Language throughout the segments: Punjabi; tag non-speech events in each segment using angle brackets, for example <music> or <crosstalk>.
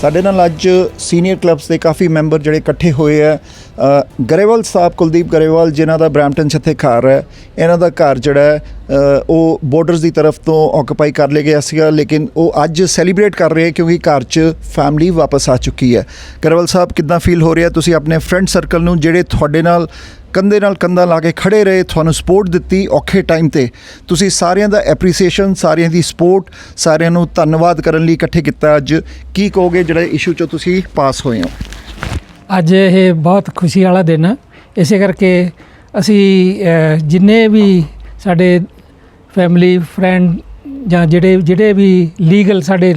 ਸਾਡੇ ਨਾਲ ਅੱਜ ਸੀਨੀਅਰ ਕਲੱਬਸ ਦੇ ਕਾਫੀ ਮੈਂਬਰ ਜਿਹੜੇ ਇਕੱਠੇ ਹੋਏ ਆ। ਗਰੇਵਾਲ ਸਾਹਿਬ, ਕੁਲਦੀਪ ਗਰੇਵਾਲ, ਜਿਨ੍ਹਾਂ ਦਾ ਬ੍ਰੈਂਪਟਨ 'ਚ ਇੱਥੇ ਘਰ ਹੈ, ਇਹਨਾਂ ਦਾ ਘਰ ਜਿਹੜਾ ਹੈ ਉਹ ਬਾਰਡਰਸ ਦੀ ਤਰਫ ਤੋਂ ਆਕੂਪਾਈ ਕਰ ਲਿਆ ਗਿਆ ਸੀਗਾ, ਲੇਕਿਨ ਉਹ ਅੱਜ ਸੈਲੀਬ੍ਰੇਟ ਕਰ ਰਹੇ ਕਿਉਂਕਿ ਘਰ 'ਚ ਫੈਮਿਲੀ ਵਾਪਸ ਆ ਚੁੱਕੀ ਹੈ। ਗਰੇਵਾਲ ਸਾਹਿਬ, ਕਿੱਦਾਂ ਫੀਲ ਹੋ ਰਿਹਾ? ਤੁਸੀਂ ਆਪਣੇ ਫਰੈਂਡ ਸਰਕਲ ਨੂੰ, ਜਿਹੜੇ ਤੁਹਾਡੇ ਨਾਲ ਕੰਧੇ ਨਾਲ ਕੰਧਾ ਲਾ ਕੇ ਖੜੇ ਰਹੇ, ਤੁਹਾਨੂੰ ਸਪੋਰਟ ਦਿੱਤੀ ਔਖੇ ਟਾਈਮ ਤੇ। ਤੁਸੀਂ ਸਾਰਿਆਂ ਦਾ ਐਪਰੀਸੀਏਸ਼ਨ ਸਾਰਿਆਂ ਦੀ ਸਪੋਰਟ ਸਾਰਿਆਂ ਨੂੰ ਧੰਨਵਾਦ ਕਰਨ ਲਈ ਇਕੱਠੇ ਕੀਤਾ। ਅੱਜ ਕੀ ਕਹੋਗੇ ਜਿਹੜੇ ਇਸ਼ੂ 'ਚੋਂ ਤੁਸੀਂ ਪਾਸ ਹੋਏ ਹੋ? ਅੱਜ ਇਹ ਬਹੁਤ ਖੁਸ਼ੀ ਵਾਲਾ ਦਿਨ ਹੈ ਇਸੇ ਕਰਕੇ ਅਸੀਂ ਜਿੰਨੇ ਵੀ ਸਾਡੇ ਫੈਮਿਲੀ ਫਰੈਂਡ ਜਾਂ ਜਿਹੜੇ ਜਿਹੜੇ ਵੀ ਲੀਗਲ ਸਾਡੇ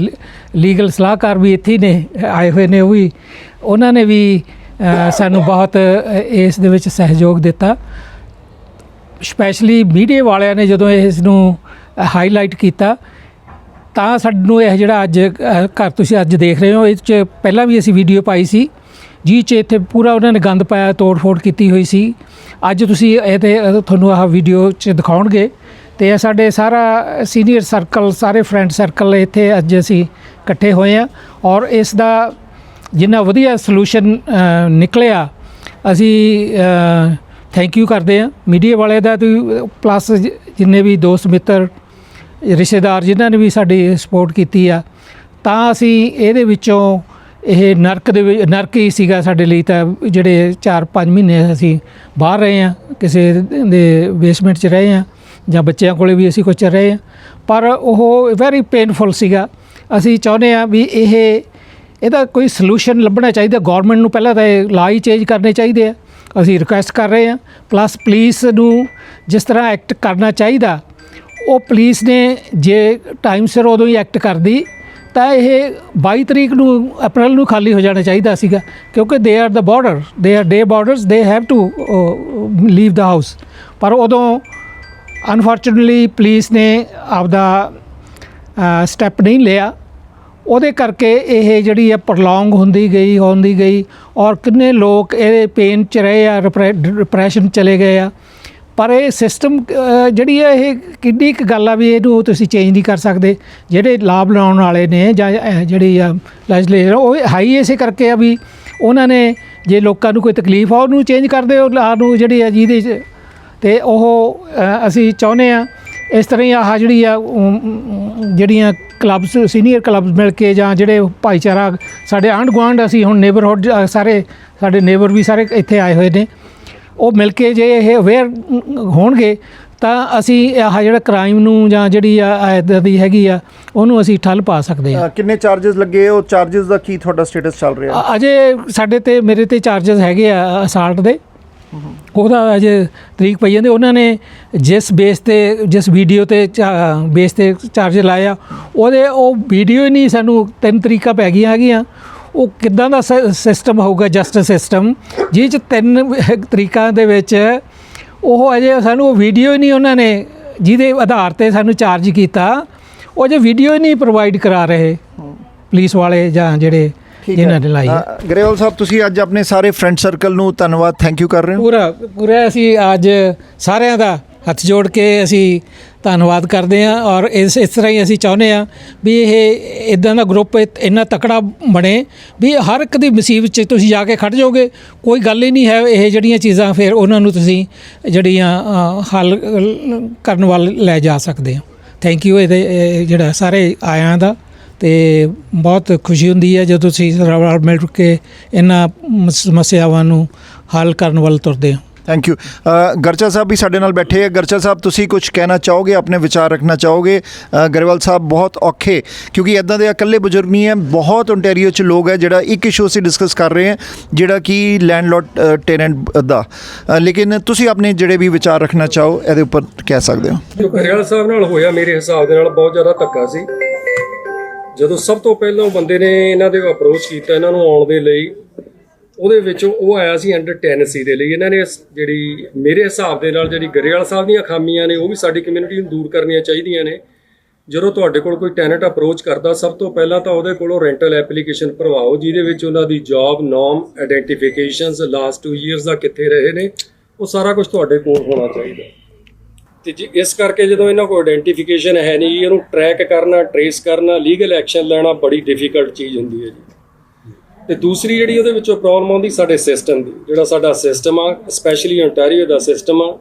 ਲੀਗਲ ਸਲਾਹਕਾਰ ਵੀ ਇੱਥੇ ਨੇ, ਆਏ ਹੋਏ ਨੇ ਉਹ ਵੀ, ਉਹਨਾਂ ਨੇ ਵੀ ਸਾਨੂੰ ਬਹੁਤ ਇਸ ਦੇ ਵਿੱਚ ਸਹਿਯੋਗ ਦਿੱਤਾ। ਸਪੈਸ਼ਲੀ ਮੀਡੀਆ ਵਾਲਿਆਂ ਨੇ ਜਦੋਂ ਇਸ ਨੂੰ ਹਾਈਲਾਈਟ ਕੀਤਾ, ਤਾਂ ਸਾਨੂੰ ਇਹ ਜਿਹੜਾ ਅੱਜ ਘਰ ਤੁਸੀਂ ਅੱਜ ਦੇਖ ਰਹੇ ਹੋ, ਇਹ 'ਚ ਪਹਿਲਾਂ ਵੀ ਅਸੀਂ ਵੀਡੀਓ ਪਾਈ ਸੀ ਜੀ ਚ ਇੱਥੇ ਪੂਰਾ ਉਹਨਾਂ ਨੇ ਗੰਦ ਪਾਇਆ, ਤੋੜ-ਫੋੜ ਕੀਤੀ ਹੋਈ ਸੀ। ਅੱਜ ਤੁਸੀਂ ਇਹ ਤੇ ਤੁਹਾਨੂੰ ਆਹ ਵੀਡੀਓ ਚ ਦਿਖਾਉਣਗੇ। ਤੇ ਇਹ ਸਾਡੇ ਸਾਰਾ ਸੀਨੀਅਰ ਸਰਕਲ ਸਾਰੇ ਫਰੈਂਡ ਸਰਕਲ ਇੱਥੇ ਅੱਜ ਅਸੀਂ ਇਕੱਠੇ ਹੋਏ ਆ ਔਰ ਇਸ ਦਾ ਜਿੰਨਾ ਵਧੀਆ ਸੋਲੂਸ਼ਨ ਨਿਕਲਿਆ, ਅਸੀਂ ਥੈਂਕ ਯੂ ਕਰਦੇ ਆ ਮੀਡੀਆ ਵਾਲੇ ਦਾ ਤੇ ਪਲੱਸ ਜਿੰਨੇ ਵੀ ਦੋਸਤ ਮਿੱਤਰ, ਰਿਸ਼ਤੇਦਾਰ ਜਿਨ੍ਹਾਂ ਨੇ ਵੀ ਸਾਡੀ ਸਪੋਰਟ ਕੀਤੀ ਆ, ਤਾਂ ਅਸੀਂ ਇਹਦੇ ਵਿੱਚੋਂ ਇਹ ਨਰਕ ਦੇ ਵਿੱਚ ਨਰਕ ਹੀ ਸੀਗਾ ਸਾਡੇ ਲਈ ਤਾਂ ਜਿਹੜੇ 4-5 ਮਹੀਨੇ ਅਸੀਂ ਬਾਹਰ ਰਹੇ ਆ ਕਿਸੇ ਦੇ ਬੇਸਮੈਂਟ 'ਚ ਰਹੇ ਆ ਜਾਂ ਬੱਚਿਆਂ ਕੋਲੇ ਵੀ ਅਸੀਂ ਕੁਝ ਰਹੇ ਆ ਪਰ ਉਹ ਵੈਰੀ ਪੇਨਫੁਲ ਸੀਗਾ। ਅਸੀਂ ਚਾਹੁੰਦੇ ਆ ਵੀ ਇਹ ਇਹਦਾ ਕੋਈ ਸੋਲੂਸ਼ਨ ਲੱਭਣਾ ਚਾਹੀਦਾ ਗਵਰਨਮੈਂਟ ਨੂੰ ਪਹਿਲਾਂ ਤਾਂ ਇਹ ਲਾ ਹੀ ਚੇਂਜ ਕਰਨੇ ਚਾਹੀਦੇ ਆ। ਅਸੀਂ ਰਿਕੁਐਸਟ ਕਰ ਰਹੇ ਹਾਂ ਪਲੱਸ ਪੁਲਿਸ ਨੂੰ ਜਿਸ ਤਰ੍ਹਾਂ ਐਕਟ ਕਰਨਾ ਚਾਹੀਦਾ, ਉਹ ਪੁਲਿਸ ਨੇ ਜੇ ਟਾਈਮ ਸਿਰ ਉਦੋਂ ਹੀ ਐਕਟ ਕਰਦੀ, ਤਾਂ ਇਹ 22 ਤਰੀਕ ਨੂੰ, ਅਪ੍ਰੈਲ ਨੂੰ ਖਾਲੀ ਹੋ ਜਾਣਾ ਚਾਹੀਦਾ ਸੀਗਾ, ਕਿਉਂਕਿ they are the border they are the borders they have to leave the house ਪਰ ਉਦੋਂ ਅਨਫੋਰਚੂਨਟਲੀ ਪੁਲਿਸ ਨੇ ਆਪਦਾ ਸਟੈਪ ਨਹੀਂ ਲਿਆ। ਉਹਦੇ ਕਰਕੇ ਇਹ ਜਿਹੜੀ ਹੈ ਪ੍ਰੋਲੋਂਗ ਹੁੰਦੀ ਗਈ ਹੁੰਦੀ ਗਈ ਔਰ ਕਿੰਨੇ ਲੋਕ ਇਹਦੇ ਪੇਨ ਚ ਰਹੇ ਆ ਡਿਪਰੈਸ਼ਨ ਚਲੇ ਗਏ ਆ। ਪਰ ਇਹ ਸਿਸਟਮ ਜਿਹੜੀ ਹੈ ਇਹ ਕਿੰਨੀ ਕੁ ਗੱਲ ਆ ਵੀ ਇਹਨੂੰ ਤੁਸੀਂ ਚੇਂਜ ਨਹੀਂ ਕਰ ਸਕਦੇ। ਜਿਹੜੇ ਲਾਭ ਲਾਉਣ ਵਾਲੇ ਨੇ ਜਾਂ ਜਿਹੜੀ ਆ ਲੈਜਿਸਲੇਚਰ ਉਹ ਹਾਈ ਇਸੇ ਕਰਕੇ ਆ ਵੀ ਉਹਨਾਂ ਨੇ ਜੇ ਲੋਕਾਂ ਨੂੰ ਕੋਈ ਤਕਲੀਫ ਆ, ਉਹਨੂੰ ਚੇਂਜ ਕਰਦੇ ਉਹ ਲਾ ਨੂੰ ਜਿਹੜੀ ਆ ਜਿਹਦੇ 'ਚ ਤੇ ਉਹ ਅਸੀਂ ਚਾਹੁੰਦੇ ਆ ਇਸ ਤਰ੍ਹਾਂ ਹੀ ਆਹ ਜਿਹੜੀ ਆ ਜਿਹੜੀਆਂ ਕਲੱਬਸ ਸੀਨੀਅਰ ਕਲੱਬਸ ਮਿਲ ਕੇ ਜਾਂ ਜਿਹੜੇ ਭਾਈਚਾਰਾ ਸਾਡੇ ਆਂਢ ਗੁਆਂਢ ਅਸੀਂ ਹੁਣ ਨੇਬਰਹੁੱਡ ਸਾਰੇ ਸਾਡੇ ਨੇਬਰ ਵੀ ਸਾਰੇ ਇੱਥੇ ਆਏ ਹੋਏ ਨੇ। ਉਹ ਮਿਲ ਕੇ ਜੇ ਇਹ ਅਵੇਅਰ ਹੋਣਗੇ ਤਾਂ ਅਸੀਂ ਆਹ ਜਿਹੜਾ ਕ੍ਰਾਈਮ ਨੂੰ ਜਾਂ ਜਿਹੜੀ ਆ ਆ ਹੈਗੀ ਆ ਉਹਨੂੰ ਅਸੀਂ ਠੱਲ ਪਾ ਸਕਦੇ ਹਾਂ। ਕਿੰਨੇ ਚਾਰजेस ਲੱਗੇ? ਉਹ ਚਾਰजेस ਦਾ ਕੀ ਤੁਹਾਡਾ ਸਟੇਟਸ ਚੱਲ ਰਿਹਾ? ਅਜੇ ਸਾਡੇ ਤੇ ਮੇਰੇ ਤੇ ਚਾਰजेस ਹੈਗੇ ਆ ਅਸਾਲਟ ਦੇ। ਉਹਦਾ ਅਜੇ ਤਰੀਕ ਪਈ ਜਾਂਦੇ ਉਹਨਾਂ ਨੇ ਜਿਸ ਬੇਸ ਤੇ ਜਿਸ ਵੀਡੀਓ ਤੇ ਬੇਸ ਤੇ ਚਾਰਜ ਲਾਇਆ ਉਹਦੇ ਉਹ ਵੀਡੀਓ ਹੀ ਨਹੀਂ ਸਾਨੂੰ ਤਿੰਨ ਤਰੀਕਾ ਪੈ ਗਈਆਂ ਹੈਗੀਆਂ। ਉਹ ਕਿੱਦਾਂ ਦਾ ਸਿਸਟਮ ਹੋਊਗਾ ਜਸਟਿਸ ਸਿਸਟਮ ਜਿਹ ਚ ਤਿੰਨ <laughs> ਤਰੀਕਾਂ ਦੇ ਵਿੱਚ ਉਹ ਅਜੇ ਸਾਨੂੰ ਉਹ ਵੀਡੀਓ ਹੀ ਨਹੀਂ ਉਹਨਾਂ ਨੇ ਜਿਹਦੇ ਆਧਾਰ ਤੇ ਸਾਨੂੰ ਚਾਰਜ ਕੀਤਾ। ਉਹ ਜੇ ਵੀਡੀਓ ਹੀ ਨਹੀਂ ਪ੍ਰੋਵਾਈਡ ਕਰਾ ਰਹੇ ਪੁਲਿਸ ਵਾਲੇ ਜਾਂ ਜਿਹੜੇ ਠੀਕ ਜਿਨ੍ਹਾਂ ਨੇ ਲਾਈ ਹੈ। ਗਰੇਵਾਲ ਸਾਹਿਬ ਤੁਸੀਂ ਅੱਜ ਆਪਣੇ ਸਾਰੇ ਫਰੈਂਡ ਸਰਕਲ ਨੂੰ ਧੰਨਵਾਦ ਥੈਂਕ ਯੂ ਕਰ ਰਹੇ ਹੋ। ਪੂਰਾ ਪੂਰਾ ਅਸੀਂ ਅੱਜ ਸਾਰਿਆਂ ਦਾ ਹੱਥ ਜੋੜ ਕੇ ਅਸੀਂ ਧੰਨਵਾਦ ਕਰਦੇ ਹਾਂ ਔਰ ਇਸ ਇਸ ਤਰ੍ਹਾਂ ਹੀ ਅਸੀਂ ਚਾਹੁੰਦੇ ਹਾਂ ਵੀ ਇਹ ਇਦਾਂ ਦਾ ਗਰੁੱਪ ਇੰਨਾ ਤਕੜਾ ਬਣੇ ਵੀ ਹਰ ਇੱਕ ਦੀ ਮੁਸੀਬਤ 'ਚ ਤੁਸੀਂ ਜਾ ਕੇ ਖੜ ਜਾਓਗੇ ਕੋਈ ਗੱਲ ਹੀ ਨਹੀਂ ਹੈ ਇਹ ਜਿਹੜੀਆਂ ਚੀਜ਼ਾਂ ਫਿਰ ਉਹਨਾਂ ਨੂੰ ਤੁਸੀਂ ਜਿਹੜੀਆਂ ਹੱਲ ਕਰਨ ਵੱਲ ਲੈ ਜਾ ਸਕਦੇ ਹੋ। ਥੈਂਕ ਯੂ ਇਹਦੇ ਇਹ ਜਿਹੜਾ ਸਾਰੇ ਆਇਆਂ ਦਾ ਤੇ ਬਹੁਤ ਖੁਸ਼ੀ ਹੁੰਦੀ ਹੈ ਜਦੋਂ ਤੁਸੀਂ ਰਲ ਮਿਲ ਕੇ ਇਹਨਾਂ ਸਮੱਸਿਆਵਾਂ ਨੂੰ ਹੱਲ ਕਰਨ ਵੱਲ ਤੁਰਦੇ ਹੋ। ਥੈਂਕ ਯੂ ਗਰਚਾ ਸਾਹਿਬ ਵੀ ਸਾਡੇ ਨਾਲ ਬੈਠੇ ਹੈ। ਗਰਚਾ ਸਾਹਿਬ ਤੁਸੀਂ ਕੁਝ ਕਹਿਣਾ ਚਾਹੋਗੇ? ਆਪਣੇ ਵਿਚਾਰ ਰੱਖਣਾ ਚਾਹੋਗੇ? ਗਰੇਵਾਲ ਸਾਹਿਬ ਬਹੁਤ ਔਖੇ ਕਿਉਂਕਿ ਇਦਾਂ ਦੇ ਇਕੱਲੇ ਬਜ਼ੁਰਗ ਨਹੀਂ ਹੈ। ਬਹੁਤ ਓਨਟਾਰੀਓ ਚ ਲੋਕ ਹੈ ਜਿਹੜਾ ਇੱਕ ਇਸ਼ੂ ਅਸੀਂ ਡਿਸਕਸ ਕਰ ਰਹੇ ਹਾਂ ਜਿਹੜਾ ਕਿ ਲੈਂਡਲੋਰਡ ਟੈਨੈਂਟ ਦਾ। ਲੇਕਿਨ ਤੁਸੀਂ ਆਪਣੇ ਜਿਹੜੇ ਵੀ ਵਿਚਾਰ ਰੱਖਣਾ ਚਾਹੋ ਇਹਦੇ ਉੱਪਰ ਕਹਿ ਸਕਦੇ ਹੋ। ਗਰੇਵਾਲ ਸਾਹਿਬ ਨਾਲ ਹੋਇਆ ਮੇਰੇ ਹਿਸਾਬ ਦੇ ਨਾਲ ਬਹੁਤ ਜ਼ਿਆਦਾ ਧੱਕਾ ਸੀ। ਜਦੋਂ ਸਭ ਤੋਂ ਪਹਿਲਾਂ ਉਹ ਬੰਦੇ ਨੇ ਇਹਨਾਂ ਦੇ ਅਪਰੋਚ ਕੀਤਾ, ਇਹਨਾਂ ਨੂੰ ਆਉਣ ਦੇ ਲਈ, ਉਹਦੇ ਵਿੱਚ ਉਹ ਆਇਆ ਸੀ ਅੰਡਰ ਟੈਨਸੀ ਦੇ ਲਈ। ਇਹਨਾਂ ਨੇ ਜਿਹੜੀ ਮੇਰੇ ਹਿਸਾਬ ਦੇ ਨਾਲ ਜਿਹੜੀ ਗਰੇਵਾਲ ਸਾਹਿਬ ਦੀਆਂ ਖਾਮੀਆਂ ਨੇ, ਉਹ ਵੀ ਸਾਡੀ ਕਮਿਊਨਿਟੀ ਨੂੰ ਦੂਰ ਕਰਨੀਆਂ ਚਾਹੀਦੀਆਂ ਨੇ। ਜਦੋਂ ਤੁਹਾਡੇ ਕੋਲ ਕੋਈ ਟੈਨੈਂਟ ਅਪਰੋਚ ਕਰਦਾ, ਸਭ ਤੋਂ ਪਹਿਲਾਂ ਤਾਂ ਉਹਦੇ ਕੋਲੋਂ ਰੈਂਟਲ ਐਪਲੀਕੇਸ਼ਨ ਭਰਵਾਓ, ਜਿਹਦੇ ਵਿੱਚ ਉਹਨਾਂ ਦੀ ਜੌਬ ਨੋਮ ਆਇਡੈਂਟੀਫਿਕੇਸ਼ਨਸ ਲਾਸਟ 2 ਇਅਰਸ ਦਾ ਕਿੱਥੇ ਰਹੇ ਨੇ, ਉਹ ਸਾਰਾ ਕੁਝ ਤੁਹਾਡੇ ਕੋਲ ਹੋਣਾ ਚਾਹੀਦਾ। ਤੇ ਜੀ ਇਸ ਕਰਕੇ ਜਦੋਂ ਇਹਨਾਂ ਕੋਲ ਆਇਡੈਂਟੀਫਿਕੇਸ਼ਨ ਹੈ ਨਹੀਂ, ਇਹਨੂੰ ਟਰੈਕ ਕਰਨਾ ਟਰੇਸ ਕਰਨਾ ਲੀਗਲ ਐਕਸ਼ਨ ਲੈਣਾ ਬੜੀ ਡਿਫਿਕਲਟ ਚੀਜ਼ ਹੁੰਦੀ ਹੈ ਜੀ। ਤੇ ਦੂਸਰੀ ਜਿਹੜੀ ਉਹਦੇ ਵਿੱਚੋਂ ਪ੍ਰੋਬਲਮ ਆਉਂਦੀ ਸਾਡੇ ਸਿਸਟਮ ਦੀ, ਜਿਹੜਾ ਸਾਡਾ ਸਿਸਟਮ ਆ ਸਪੈਸ਼ਲੀ ontario ਦਾ ਸਿਸਟਮ ਆ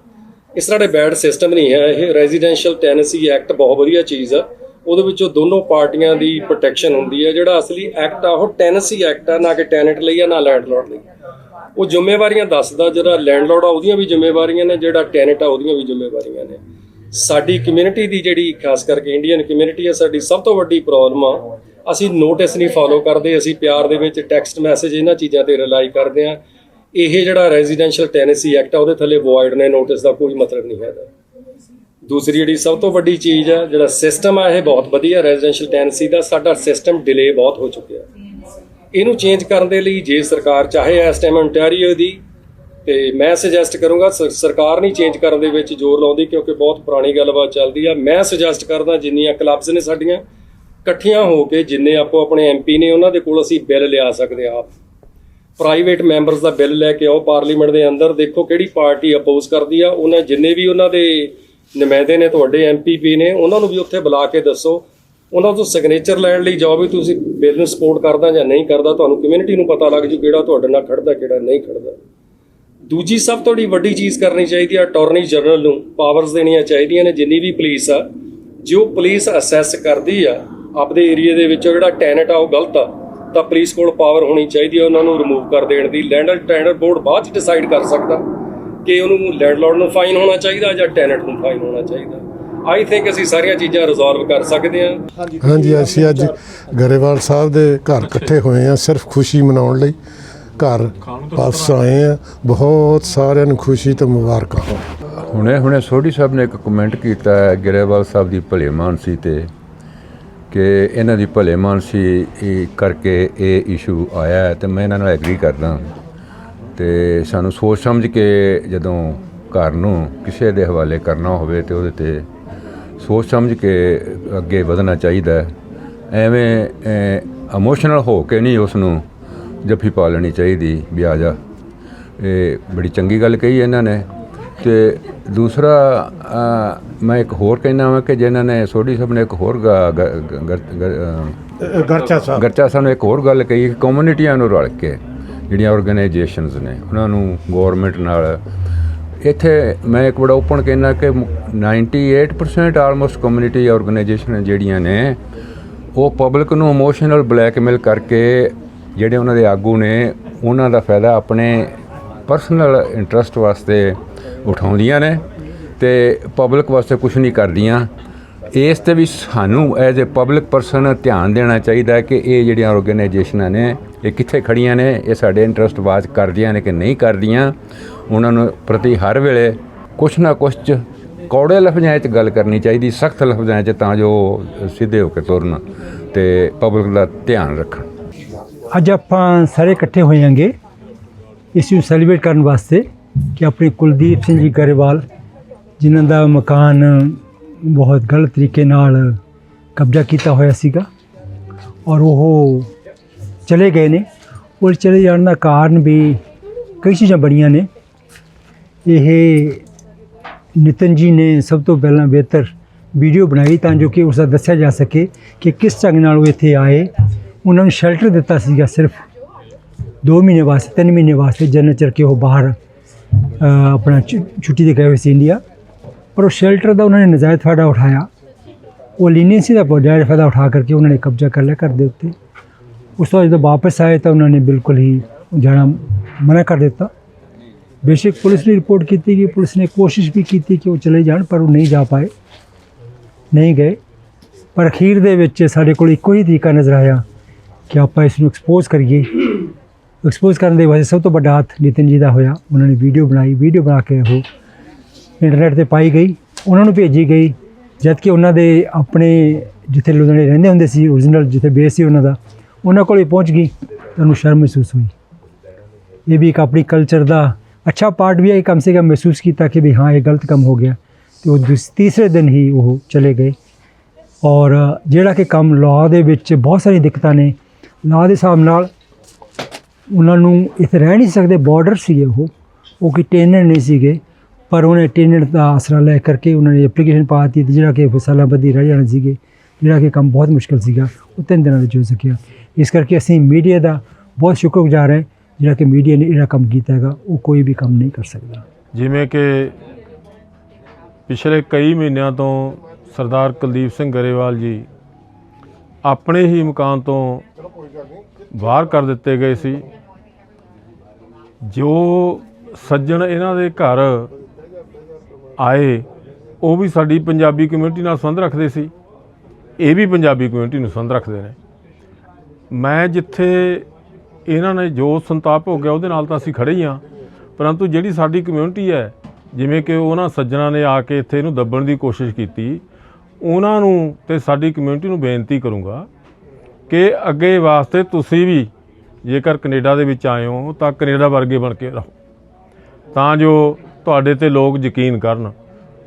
ਇਸ ਤਰ੍ਹਾਂ ਦੇ ਬੈਡ ਸਿਸਟਮ ਨਹੀਂ ਹੈ, ਇਹ ਰੈਜ਼ੀਡੈਂਸ਼ੀਅਲ ਟੈਨੈਂਸੀ ਐਕਟ ਬਹੁਤ ਵਧੀਆ ਚੀਜ਼ ਆ। ਉਹਦੇ ਵਿੱਚੋਂ ਦੋਨੋਂ ਪਾਰਟੀਆਂ ਦੀ ਪ੍ਰੋਟੈਕਸ਼ਨ ਹੁੰਦੀ ਹੈ, ਜਿਹੜਾ ਅਸਲੀ ਐਕਟ ਆ, ਉਹ ਟੈਨੈਂਸੀ ਐਕਟ ਆ, ਨਾ ਕਿ ਟੈਨੈਂਟ ਲਈ ਆ, ਨਾ ਲੈਂਡਲੋਰਡ ਲਈ। ਉਹ ਜ਼ਿੰਮੇਵਾਰੀਆਂ ਦੱਸਦਾ, ਜਿਹੜਾ ਲੈਂਡਲੋਰਡ ਆ, ਉਹਦੀਆਂ ਵੀ ਜ਼ਿੰਮੇਵਾਰੀਆਂ ਨੇ, ਜਿਹੜਾ ਟੈਨੈਂਟ ਆ, ਉਹਦੀਆਂ ਵੀ ਜ਼ਿੰਮੇਵਾਰੀਆਂ ਨੇ। ਸਾਡੀ ਕਮਿਊਨਿਟੀ ਦੀ ਜਿਹੜੀ, ਖਾਸ ਕਰਕੇ ਇੰਡੀਅਨ ਕਮਿਊਨਿਟੀ ਆ, ਸਾਡੀ ਸਭ ਤੋਂ ਵੱਡੀ ਪ੍ਰੋਬਲਮ ਆ, ਅਸੀਂ ਨੋਟਿਸ ਨਹੀਂ ਫਾਲੋ ਕਰਦੇ, ਅਸੀਂ ਪਿਆਰ ਦੇ ਵਿੱਚ ਟੈਕਸਟ ਮੈਸੇਜ ਇਹਨਾਂ ਚੀਜ਼ਾਂ ਤੇ ਰਿਲਾਈ ਕਰਦੇ ਆ। ਇਹ ਜਿਹੜਾ ਰੈਜ਼ੀਡੈਂਸ਼ੀਅਲ ਟੈਨੈਂਸੀ ਐਕਟ ਆ, ਉਹਦੇ ਥੱਲੇ ਵੋਇਡ ਨੇ ਨੋਟਿਸ ਦਾ ਕੋਈ ਮਤਲਬ ਨਹੀਂ ਹੈਗਾ। ਦੂਸਰੀ ਜਿਹੜੀ ਸਭ ਤੋਂ ਵੱਡੀ ਚੀਜ਼ ਆ, ਜਿਹੜਾ ਸਿਸਟਮ ਆ, ਇਹ ਬਹੁਤ ਵਧੀਆ ਰੈਜ਼ੀਡੈਂਸ਼ੀਅਲ ਟੈਨੈਂਸੀ ਦਾ, ਸਾਡਾ ਸਿਸਟਮ ਡਿਲੇ ਬਹੁਤ ਹੋ ਚੁੱਕਿਆ। ਇਹਨੂੰ ਚੇਂਜ ਕਰਨ ਦੇ ਲਈ ਜੇ ਸਰਕਾਰ ਚਾਹੇ ਇਸ ਟਾਈਮ ontario ਦੀ, ਤੇ ਮੈਂ ਸੁਜੈਸਟ ਕਰੂੰਗਾ ਸਰਕਾਰ ਨਹੀਂ ਚੇਂਜ ਕਰਨ ਦੇ ਵਿੱਚ ਜ਼ੋਰ ਲਾਉਂਦੀ ਕਿਉਂਕਿ ਬਹੁਤ ਪੁਰਾਣੀ ਗੱਲਬਾਤ ਚੱਲਦੀ ਆ। ਮੈਂ ਸੁਜੈਸਟ ਕਰਦਾ ਜਿੰਨੀਆਂ ਕਲੱਬਸ ਨੇ ਸਾਡੀਆਂ, ਇਕੱਠੀਆਂ ਹੋ ਕੇ ਜਿੰਨੇ ਆਪੋ ਆਪਣੇ ਐਮਪੀ ਨੇ ਉਹਨਾਂ ਦੇ ਕੋਲ ਅਸੀਂ ਬਿੱਲ ਲਿਆ ਸਕਦੇ ਆ। ਆਪ ਪ੍ਰਾਈਵੇਟ ਮੈਂਬਰਸ ਦਾ ਬਿੱਲ ਲੈ ਕੇ ਆਓ ਪਾਰਲੀਮੈਂਟ ਦੇ ਅੰਦਰ ਦੇਖੋ ਕਿਹੜੀ ਪਾਰਟੀ ਅਪੋਜ਼ ਕਰਦੀ ਆ। ਉਹਨਾਂ, ਜਿੰਨੇ ਵੀ ਉਹਨਾਂ ਦੇ ਨੁਮਾਇੰਦੇ ਨੇ, ਤੁਹਾਡੇ ਐਮਪੀਪੀ ਨੇ, ਉਹਨਾਂ ਨੂੰ ਵੀ ਉੱਥੇ ਬੁਲਾ ਕੇ ਦੱਸੋ। ਉਹਨਾਂ ਤੋਂ ਸਿਗਨੇਚਰ ਲੈਣ ਲਈ ਜਾਓ ਵੀ ਤੁਸੀਂ ਬਿੱਲ ਨੂੰ ਸਪੋਰਟ ਕਰਦਾ ਜਾਂ ਨਹੀਂ ਕਰਦਾ, ਤੁਹਾਨੂੰ ਕਮਿਊਨਿਟੀ ਨੂੰ ਪਤਾ ਲੱਗ ਜੂ ਕਿਹੜਾ ਤੁਹਾਡੇ ਨਾਲ ਖੜਦਾ, ਕਿਹੜਾ ਨਹੀਂ ਖੜਦਾ। ਦੂਜੀ ਸਭ ਤੋਂ ਵੱਡੀ ਚੀਜ਼ ਕਰਨੀ ਚਾਹੀਦੀ ਹੈ ਅਟਾਰਨੀ ਜਨਰਲ ਨੂੰ ਪਾਵਰਸ ਦੇਣੀਆਂ ਚਾਹੀਦੀਆਂ ਨੇ, ਜਿੰਨੀ ਵੀ ਪੁਲਿਸ ਆ, ਜੋ ਪੁਲਿਸ ਅਸੈਸ ਕਰਦੀ ਆ, ਆਪਦੇ ਏਰੀਆ ਦੇ ਵਿੱਚੋਂ ਜਿਹੜਾ ਟੈਨਟ ਆ, ਉਹ ਗਲਤ ਆ, ਤਾਂ ਪੁਲਿਸ ਕੋਲ ਪਾਵਰ ਹੋਣੀ ਚਾਹੀਦੀ ਆ, ਉਹਨਾਂ ਨੂੰ ਰਿਮੂਵ ਕਰ ਦੇਣ ਦੀ ਲੈਂਡਰ ਟੈਂਡਰ ਬੋਰਡ ਬਾਅਦ ਚ ਡਿਸਾਈਡ ਕਰ ਸਕਦਾ ਕਿ ਉਹਨੂੰ ਲੈਂਡਲੋਰਡ ਨੂੰ ਫਾਈਨ ਹੋਣਾ ਚਾਹੀਦਾ ਜਾਂ ਟੈਨਟ ਨੂੰ ਫਾਈਨ ਹੋਣਾ ਚਾਹੀਦਾ। ਆਈ ਥਿੰਕ ਅਸੀਂ ਸਾਰੀਆਂ ਚੀਜ਼ਾਂ ਰਿਜ਼ੋਲਵ ਕਰ ਸਕਦੇ ਹਾਂ। ਹਾਂਜੀ ਅਸੀਂ ਅੱਜ ਗਰੇਵਾਲ ਸਾਹਿਬ ਦੇ ਘਰ ਇਕੱਠੇ ਹੋਏ ਆ ਸਿਰਫ ਖੁਸ਼ੀ ਮਨਾਉਣ ਲਈ। ਘਰ ਵਾਪਸ ਆਏ ਆ ਬਹੁਤ ਸਾਰਿਆਂ ਨੂੰ ਖੁਸ਼ੀ ਤੇ ਮੁਬਾਰਕਾਂ। ਹੋਣ ਹੁਣੇ ਹੁਣੇ ਸੋਢੀ ਸਾਹਿਬ ਨੇ ਇੱਕ ਕਮੈਂਟ ਕੀਤਾ ਹੈ ਗਰੇਵਾਲ ਸਾਹਿਬ ਦੀ ਭਲੇ ਮਾਨਸੀ ਤੇ ਕਿ ਇਹਨਾਂ ਦੀ ਭਲੇ ਮਾਨਸੀ ਇਹ ਕਰਕੇ ਇਹ ਇਸ਼ੂ ਆਇਆ ਹੈ ਤੇ ਮੈਂ ਇਹਨਾਂ ਨਾਲ ਐਗਰੀ ਕਰਦਾ ਤੇ ਸਾਨੂੰ ਸੋਚ ਸਮਝ ਕੇ ਜਦੋਂ ਘਰ ਨੂੰ ਕਿਸੇ ਦੇ ਹਵਾਲੇ ਕਰਨਾ ਹੋਵੇ ਤੇ ਉਹਦੇ ਤੇ ਸੋਚ ਸਮਝ ਕੇ ਅੱਗੇ ਵਧਣਾ ਚਾਹੀਦਾ ਹੈ। ਐਵੇਂ ਇਮੋਸ਼ਨਲ ਹੋ ਕੇ ਨਹੀਂ ਉਸ ਨੂੰ ਜੱਫੀ ਪਾ ਲੈਣੀ ਚਾਹੀਦੀ ਵੀ ਆ ਜਾ ਇਹ ਬੜੀ ਚੰਗੀ ਗੱਲ ਕਹੀ ਇਹਨਾਂ ਨੇ। ਤੇ ਦੂਸਰਾ ਮੈਂ ਇੱਕ ਹੋਰ ਕਹਿਣਾ ਵਾਂ ਕਿ ਜਿਨ੍ਹਾਂ ਨੇ ਸੋਢੀ ਸਾਹਿਬ ਨੇ ਇੱਕ ਹੋਰ ਗਰਚਾ ਸਾਹਿਬ। ਗਰਚਾ ਸਾਹਿਬ ਨੇ ਇੱਕ ਹੋਰ ਗੱਲ ਕਹੀ ਕਿ ਕਮਿਊਨਿਟੀਆਂ ਨੂੰ ਰਲ ਕੇ ਜਿਹੜੀਆਂ ਆਰਗੇਨਾਈਜੇਸ਼ਨਸ ਨੇ ਉਹਨਾਂ ਨੂੰ ਗਵਰਨਮੈਂਟ ਨਾਲ ਇੱਥੇ ਮੈਂ ਇੱਕ ਬੜਾ ਓਪਨ ਕਹਿਣਾ ਕਿ 98% ਆਲਮੋਸਟ ਕਮਿਊਨਿਟੀ ਆਰਗੇਨਾਈਜੇਸ਼ਨ ਜਿਹੜੀਆਂ ਨੇ, ਉਹ ਪਬਲਿਕ ਨੂੰ ਇਮੋਸ਼ਨਲ ਬਲੈਕਮੇਲ ਕਰਕੇ ਜਿਹੜੇ ਉਹਨਾਂ ਦੇ ਆਗੂ ਨੇ, ਉਹਨਾਂ ਦਾ ਫਾਇਦਾ ਆਪਣੇ ਪਰਸਨਲ ਇੰਟਰਸਟ ਵਾਸਤੇ ਉਠਾਉਂਦੀਆਂ ਨੇ ਤੇ ਪਬਲਿਕ ਵਾਸਤੇ ਕੁਝ ਨਹੀਂ ਕਰਦੀਆਂ। ਇਸ ਤੇ ਵੀ ਸਾਨੂੰ ਐਜ਼ ਅ ਪਬਲਿਕ ਪਰਸਨ ਧਿਆਨ ਦੇਣਾ ਚਾਹੀਦਾ ਹੈ ਕਿ ਇਹ ਜਿਹੜੀਆਂ ਆਰਗੇਨਾਈਜੇਸ਼ਨਾਂ ਨੇ, ਇਹ ਕਿੱਥੇ ਖੜੀਆਂ ਨੇ, ਇਹ ਸਾਡੇ ਇੰਟਰਸਟ ਬਾਤ ਕਰਦੀਆਂ ਨੇ ਕਿ ਨਹੀਂ ਕਰਦੀਆਂ। ਉਹਨਾਂ ਨੂੰ ਪ੍ਰਤੀ ਹਰ ਵੇਲੇ ਕੁਛ ਨਾ ਕੁਛ ਚ ਕੌੜੇ ਲਫ਼ਜ਼ਾਂ 'ਚ ਗੱਲ ਕਰਨੀ ਚਾਹੀਦੀ, ਸਖਤ ਲਫ਼ਜ਼ਾਂ 'ਚ ਤਾਂ ਜੋ ਸਿੱਧੇ ਹੋ ਕੇ ਤੁਰਨ ਤੇ ਪਬਲਿਕ ਦਾ ਧਿਆਨ ਰੱਖਣ। ਅੱਜ ਆਪਾਂ ਸਾਰੇ ਇਕੱਠੇ ਹੋਏ ਹਾਂਗੇ ਇਸ ਨੂੰ ਸੈਲੀਬ੍ਰੇਟ ਕਰਨ ਵਾਸਤੇ ਕਿ ਆਪਣੇ ਕੁਲਦੀਪ ਸਿੰਘ ਜੀ ਗਰੇਵਾਲ, ਜਿਨ੍ਹਾਂ ਦਾ ਮਕਾਨ ਬਹੁਤ ਗਲਤ ਤਰੀਕੇ ਨਾਲ ਕਬਜ਼ਾ ਕੀਤਾ ਹੋਇਆ ਸੀਗਾ ਔਰ ਉਹ ਚਲੇ ਗਏ ਨੇ। ਉਹ ਚਲੇ ਜਾਣ ਦਾ ਕਾਰਨ ਵੀ ਕਈ ਚੀਜ਼ਾਂ ਬੜੀਆਂ ਨੇ। ਇਹ ਨਿਤਨ ਜੀ ਨੇ ਸਭ ਤੋਂ ਪਹਿਲਾਂ ਬਿਹਤਰ ਵੀਡੀਓ ਬਣਾਈ ਤਾਂ ਜੋ ਕਿ ਉਸ ਦਾ ਦੱਸਿਆ ਜਾ ਸਕੇ ਕਿ ਕਿਸ ਢੰਗ ਨਾਲ ਉਹ ਇੱਥੇ ਆਏ। ਉਹਨਾਂ ਨੂੰ ਸ਼ੈਲਟਰ ਦਿੱਤਾ ਸੀਗਾ ਸਿਰਫ 2 ਮਹੀਨੇ ਵਾਸਤੇ 3 ਮਹੀਨੇ ਵਾਸਤੇ ਜਨਰਲ ਚਰ ਕੇ ਉਹ ਬਾਹਰ ਆਪਣਾ ਛੁ- ਛੁੱਟੀ ਤੇ ਗਏ ਹੋਏ ਸੀ ਇੰਡੀਆ। ਪਰ ਉਹ ਸ਼ੈਲਟਰ ਦਾ ਉਹਨਾਂ ਨੇ ਨਜਾਇਜ਼ ਫਾਇਦਾ ਉਠਾਇਆ। ਉਹ ਲੀਨੀਅੰਸੀ ਦਾ ਨਜਾਇਜ਼ ਫਾਇਦਾ ਉਠਾ ਕਰਕੇ ਉਹਨਾਂ ਨੇ ਕਬਜ਼ਾ ਕਰ ਲਿਆ ਘਰ ਦੇ ਉੱਤੇ। ਉਸ ਤੋਂ ਬਾਅਦ ਜਦੋਂ ਵਾਪਸ ਆਏ ਤਾਂ ਉਹਨਾਂ ਨੇ ਬਿਲਕੁਲ ਹੀ ਜਾਣਾ ਮਨਾ ਕਰ ਦਿੱਤਾ। ਬੇਸ਼ੱਕ ਪੁਲਿਸ ਨੇ ਰਿਪੋਰਟ ਕੀਤੀ ਕਿ ਪੁਲਿਸ ਨੇ ਕੋਸ਼ਿਸ਼ ਵੀ ਕੀਤੀ ਕਿ ਉਹ ਚਲੇ ਜਾਣ ਪਰ ਉਹ ਨਹੀਂ ਜਾ ਪਾਏ ਨਹੀਂ ਗਏ ਪਰ ਅਖੀਰ ਦੇ ਵਿੱਚ ਸਾਡੇ ਕੋਲ ਇੱਕੋ ਹੀ ਤਰੀਕਾ ਨਜ਼ਰ ਆਇਆ ਕਿ ਆਪਾਂ ਇਸ ਨੂੰ ਐਕਸਪੋਜ਼ ਕਰੀਏ ਐਕਸਪੋਜ਼ ਕਰਨ ਦੇ ਵਾਸਤੇ ਸਭ ਤੋਂ ਵੱਡਾ ਹੱਥ ਨਿਤਿਨ ਜੀ ਦਾ ਹੋਇਆ ਉਹਨਾਂ ਨੇ ਵੀਡੀਓ ਬਣਾਈ ਵੀਡੀਓ ਬਣਾ ਕੇ ਉਹ ਇੰਟਰਨੈਟ ਤੇ ਪਾਈ ਗਈ ਉਹਨਾਂ ਨੂੰ ਭੇਜੀ ਗਈ ਜਦ ਕਿ ਉਹਨਾਂ ਦੇ ਆਪਣੇ ਜਿੱਥੇ ਲੁਧਿਆਣੇ ਰਹਿੰਦੇ ਹੁੰਦੇ ਸੀ ਓਰੀਜਨਲ ਜਿੱਥੇ ਬੇਸ ਸੀ ਉਹਨਾਂ ਦਾ ਉਹਨਾਂ ਕੋਲ ਹੀ ਪਹੁੰਚ ਗਈ ਤੁਹਾਨੂੰ ਸ਼ਰਮ ਮਹਿਸੂਸ ਹੋਈ ਇਹ ਵੀ ਇੱਕ ਆਪਣੀ ਕਲਚਰ ਦਾ ਅੱਛਾ ਪਾਰਟ ਵੀ ਹੈ ਕਮ ਸੇ ਕਮ ਮਹਿਸੂਸ ਕੀਤਾ ਕਿ ਵੀ ਹਾਂ, ਇਹ ਗਲਤ ਕੰਮ ਹੋ ਗਿਆ। ਤੇ ਉਹ ਦੂਸ- ਤੀਸਰੇ ਦਿਨ ਹੀ ਉਹ ਚਲੇ ਗਏ। ਔਰ ਜਿਹੜਾ ਕਿ ਕੰਮ ਲਾਅ ਦੇ ਵਿੱਚ ਬਹੁਤ ਸਾਰੀਆਂ ਦਿੱਕਤਾਂ ਨੇ ਲਾਅ ਦੇ ਹਿਸਾਬ ਨਾਲ ਉਹਨਾਂ ਨੂੰ ਇੱਥੇ ਰਹਿ ਨਹੀਂ ਸਕਦੇ ਬਾਰਡਰ ਸੀਗੇ ਉਹ। ਉਹ ਕਿ ਟੈਨੈਂਟ ਨਹੀਂ ਸੀਗੇ, ਪਰ ਉਹਨੇ ਟੈਨੈਂਟ ਦਾ ਆਸਰਾ ਲੈ ਕਰਕੇ ਉਹਨਾਂ ਨੇ ਐਪਲੀਕੇਸ਼ਨ ਪਾ ਦਿੱਤੀ ਤੇ ਜਿਹੜਾ ਕਿ ਸਾਲਾਂ ਬੱਧੀ ਰਹਿ ਜਾਣਾ ਸੀਗੇ। ਜਿਹੜਾ ਕਿ ਕੰਮ ਬਹੁਤ ਮੁਸ਼ਕਲ ਸੀਗਾ, ਉਹ ਤਿੰਨ ਦਿਨਾਂ ਵਿੱਚ ਹੋ ਸਕਿਆ। ਇਸ ਕਰਕੇ ਅਸੀਂ ਮੀਡੀਆ ਦਾ ਬਹੁਤ ਸ਼ੁਕਰਗੁਜ਼ਾਰ ਹੈ। ਜਿਹੜਾ ਕਿ ਮੀਡੀਆ ਨੇ ਇਹਦਾ ਕੰਮ ਕੀਤਾ ਹੈਗਾ, ਉਹ ਕੋਈ ਵੀ ਕੰਮ ਨਹੀਂ ਕਰ ਸਕਦਾ। ਜਿਵੇਂ ਕਿ ਪਿਛਲੇ ਕਈ ਮਹੀਨਿਆਂ ਤੋਂ ਸਰਦਾਰ ਕੁਲਦੀਪ ਸਿੰਘ ਗਰੇਵਾਲ ਜੀ ਆਪਣੇ ਹੀ ਮਕਾਨ ਤੋਂ ਬਾਹਰ ਕਰ ਦਿੱਤੇ ਗਏ ਸੀ। ਜੋ ਸੱਜਣ ਇਹਨਾਂ ਦੇ ਘਰ ਆਏ, ਉਹ ਵੀ ਸਾਡੀ ਪੰਜਾਬੀ ਕਮਿਊਨਿਟੀ ਨਾਲ ਸੰਬੰਧ ਰੱਖਦੇ ਸੀ। ਇਹ ਵੀ ਪੰਜਾਬੀ ਕਮਿਊਨਿਟੀ ਨੂੰ ਸੰਬੰਧ ਰੱਖਦੇ ਨੇ। ਮੈਂ ਜਿੱਥੇ ਇਹਨਾਂ ਨੇ ਜੋ ਸੰਤਾਪ ਹੋ ਗਿਆ ਉਹਦੇ ਨਾਲ ਤਾਂ ਅਸੀਂ ਖੜੇ ਹੀ ਹਾਂ। ਪਰੰਤੂ ਜਿਹੜੀ ਸਾਡੀ ਕਮਿਊਨਿਟੀ ਹੈ, ਜਿਵੇਂ ਕਿ ਉਹਨਾਂ ਸੱਜਣਾ ਨੇ ਆ ਕੇ ਇੱਥੇ ਇਹਨੂੰ ਦੱਬਣ ਦੀ ਕੋਸ਼ਿਸ਼ ਕੀਤੀ, ਉਹਨਾਂ ਨੂੰ ਤੇ ਸਾਡੀ ਕਮਿਊਨਿਟੀ ਨੂੰ ਬੇਨਤੀ ਕਰੂੰਗਾ ਕਿ ਅੱਗੇ ਵਾਸਤੇ ਤੁਸੀਂ ਵੀ ਜੇਕਰ ਕੈਨੇਡਾ ਦੇ ਵਿੱਚ ਆਏ ਹੋ, ਤਾਂ ਕੈਨੇਡਾ ਵਰਗੇ ਬਣ ਕੇ ਰਹੋ। ਤਾਂ ਜੋ ਤੁਹਾਡੇ ਤੇ ਲੋਕ ਯਕੀਨ ਕਰਨ।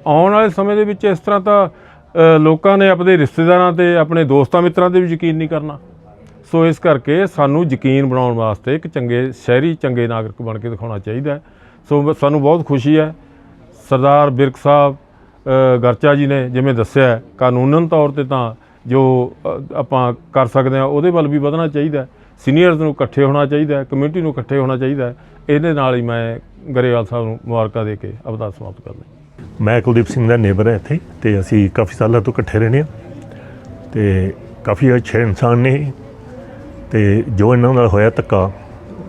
ਆਉਣ ਵਾਲੇ ਸਮੇਂ ਦੇ ਵਿੱਚ ਇਸ ਤਰ੍ਹਾਂ ਤਾਂ ਲੋਕਾਂ ਨੇ ਆਪਣੇ ਰਿਸ਼ਤੇਦਾਰਾਂ ਤੇ, ਆਪਣੇ ਦੋਸਤਾਂ ਮਿੱਤਰਾਂ ਤੇ ਵੀ ਯਕੀਨ ਨਹੀਂ ਕਰਨਾ। ਸੋ ਇਸ ਕਰਕੇ ਸਾਨੂੰ ਯਕੀਨ ਬਣਾਉਣ ਵਾਸਤੇ ਇੱਕ ਚੰਗੇ ਸ਼ਹਿਰੀ ਚੰਗੇ ਨਾਗਰਿਕ ਬਣ ਕੇ ਦਿਖਾਉਣਾ ਚਾਹੀਦਾ ਸੋ ਸਾਨੂੰ ਬਹੁਤ ਖੁਸ਼ੀ ਹੈ। ਸਰਦਾਰ ਬਿਰਕ ਸਾਹਿਬ ਗਰਚਾ ਜੀ ਨੇ ਜਿਵੇਂ ਦੱਸਿਆ ਹੈ, ਕਾਨੂੰਨਨ ਤੌਰ ਤੇ ਤਾਂ ਜੋ ਆਪਾਂ ਕਰ ਸਕਦੇ ਹਾਂ ਉਹਦੇ ਵੱਲ ਵੀ ਵਧਣਾ ਚਾਹੀਦਾ ਸੀਨੀਅਰਸ ਨੂੰ ਇਕੱਠੇ ਹੋਣਾ ਚਾਹੀਦਾ ਕਮਿਊਨਿਟੀ ਨੂੰ ਇਕੱਠੇ ਹੋਣਾ ਚਾਹੀਦਾ ਇਹਦੇ ਨਾਲ ਹੀ ਮੈਂ ਗਰੇਵਾਲ ਸਾਹਿਬ ਨੂੰ ਮੁਬਾਰਕਾਂ ਦੇ ਕੇ ਅਵਤਾਰ ਸਮਾਪਤ ਕਰਦਾ ਮੈਂ ਕੁਲਦੀਪ ਸਿੰਘ ਦਾ ਨੇਬਰ ਹੈ ਇੱਥੇ ਤੇ ਅਸੀਂ ਕਾਫੀ ਸਾਲਾਂ ਤੋਂ ਇਕੱਠੇ ਰਹਿੰਦੇ ਹਾਂ। ਤੇ ਕਾਫੀ ਅੱਛੇ ਇਨਸਾਨ ਨੇ ਇਹ। ਤੇ ਜੋ ਇਹਨਾਂ ਨਾਲ ਹੋਇਆ ਧੱਕਾ,